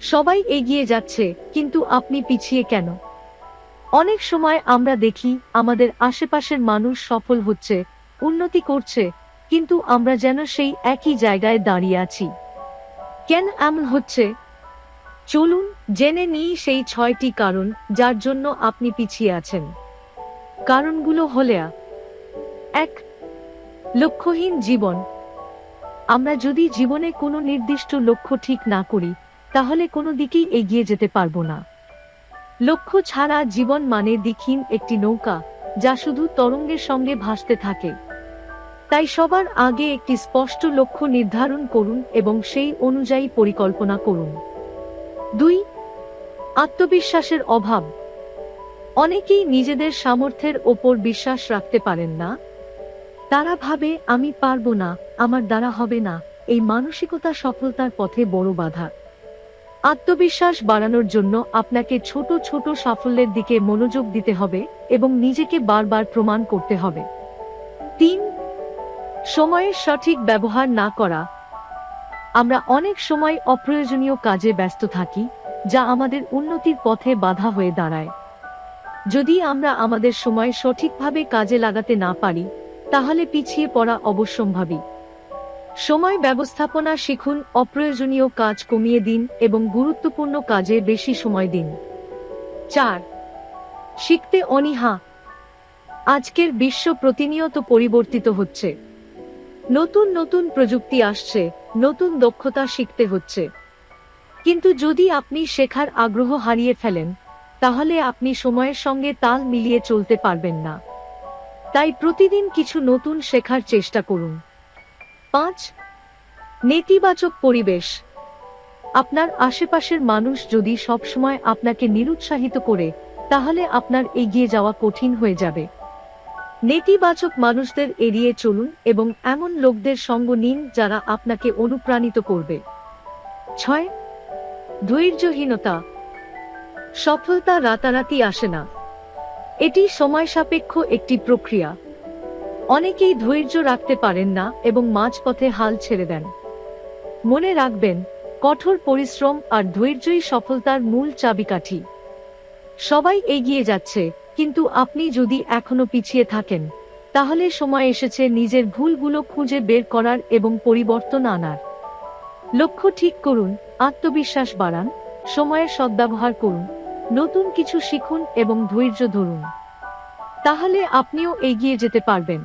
সবাই এগিয়ে যাচ্ছে, কিন্তু আপনি পিছিয়ে কেন? অনেক সময় আমরা দেখি, আমাদের আশেপাশের মানুষ সফল হচ্ছে, উন্নতি করছে, কিন্তু আমরা যেন সেই একই জায়গায় দাঁড়িয়ে আছি। কেন এমন হচ্ছে? চলুন, জেনে নিই সেই ছয়টি কারণ, যার জন্য আপনি পিছিয়ে আছেন। কারণগুলো হলে এক, লক্ষ্যহীন জীবন। আমরা যদি জীবনে কোনো নির্দিষ্ট লক্ষ্য ঠিক না করি তাহলে কোনো দিকেই এগিয়ে যেতে পারব না। লক্ষ্য ছাড়া জীবন মানে দিকহীন একটি নৌকা, যা শুধু তরঙ্গের সঙ্গে ভাসতে থাকে। তাই সবার আগে একটি স্পষ্ট লক্ষ্য নির্ধারণ করুন এবং সেই অনুযায়ী পরিকল্পনা করুন। দুই, আত্মবিশ্বাসের অভাব। অনেকেই নিজেদের সামর্থ্যের ওপর বিশ্বাস রাখতে পারেন না। তারা ভাবে, আমি পারব না, আমার দ্বারা হবে না। এই মানসিকতা সফলতার পথে বড় বাধা। আত্মবিশ্বাস বাড়ানোর জন্য আপনাকে ছোট ছোট সাফল্যের দিকে মনোযোগ দিতে হবে এবং নিজেকে বারবার প্রমাণ করতে হবে। তিন, সময়ের সঠিক ব্যবহার না করা। আমরা অনেক সময় অপ্রয়োজনীয় কাজে ব্যস্ত থাকি, যা আমাদের উন্নতির পথে বাধা হয়ে দাঁড়ায়। যদি আমরা আমাদের সময় সঠিকভাবে কাজে লাগাতে না পারি, তাহলে পিছিয়ে পড়া অবশ্যম্ভাবী। সময় ব্যবস্থাপনা শিখুন, অপ্রয়োজনীয় কাজ কমিয়ে দিন এবং গুরুত্বপূর্ণ কাজে বেশি সময় দিন। চার, শিখতে অনীহা। আজকের বিশ্ব প্রতিনিয়ত পরিবর্তিত হচ্ছে। নতুন নতুন প্রযুক্তি আসছে, নতুন দক্ষতা শিখতে হচ্ছে। কিন্তু যদি আপনি শেখার আগ্রহ হারিয়ে ফেলেন, তাহলে আপনি সময়ের সঙ্গে তাল মিলিয়ে চলতে পারবেন না। তাই প্রতিদিন কিছু নতুন শেখার চেষ্টা করুন। পাঁচ, নেতিবাচক পরিবেশ। আপনার আশেপাশের মানুষ যদি সবসময় আপনাকে নিরুৎসাহিত করে, তাহলে আপনার এগিয়ে যাওয়া কঠিন হয়ে যাবে। নেতিবাচক মানুষদের এড়িয়ে চলুন এবং এমন লোকদের সঙ্গ নিন যারা আপনাকে অনুপ্রাণিত করবে। ছয়, ধৈর্যহীনতা। সফলতা রাতারাতি আসে না। এটি সময় সাপেক্ষ একটি প্রক্রিয়া। অনেকেই ধৈর্য রাখতে পারেন না এবং মাঝপথে হাল ছেড়ে দেন। মনে রাখবেন, কঠোর পরিশ্রম আর ধৈর্যই সফলতার মূল চাবিকাঠি। সবাই এগিয়ে যাচ্ছে, কিন্তু আপনি যদি এখনও পিছিয়ে থাকেন, তাহলে সময় এসেছে নিজের ভুলগুলো খুঁজে বের করার এবং পরিবর্তন আনার। লক্ষ্য ঠিক করুন, আত্মবিশ্বাস বাড়ান, সময়ের সদ্ব্যবহার করুন, নতুন কিছু শিখুন এবং ধৈর্য ধরুন। তাহলে আপনিও এগিয়ে যেতে পারবেন।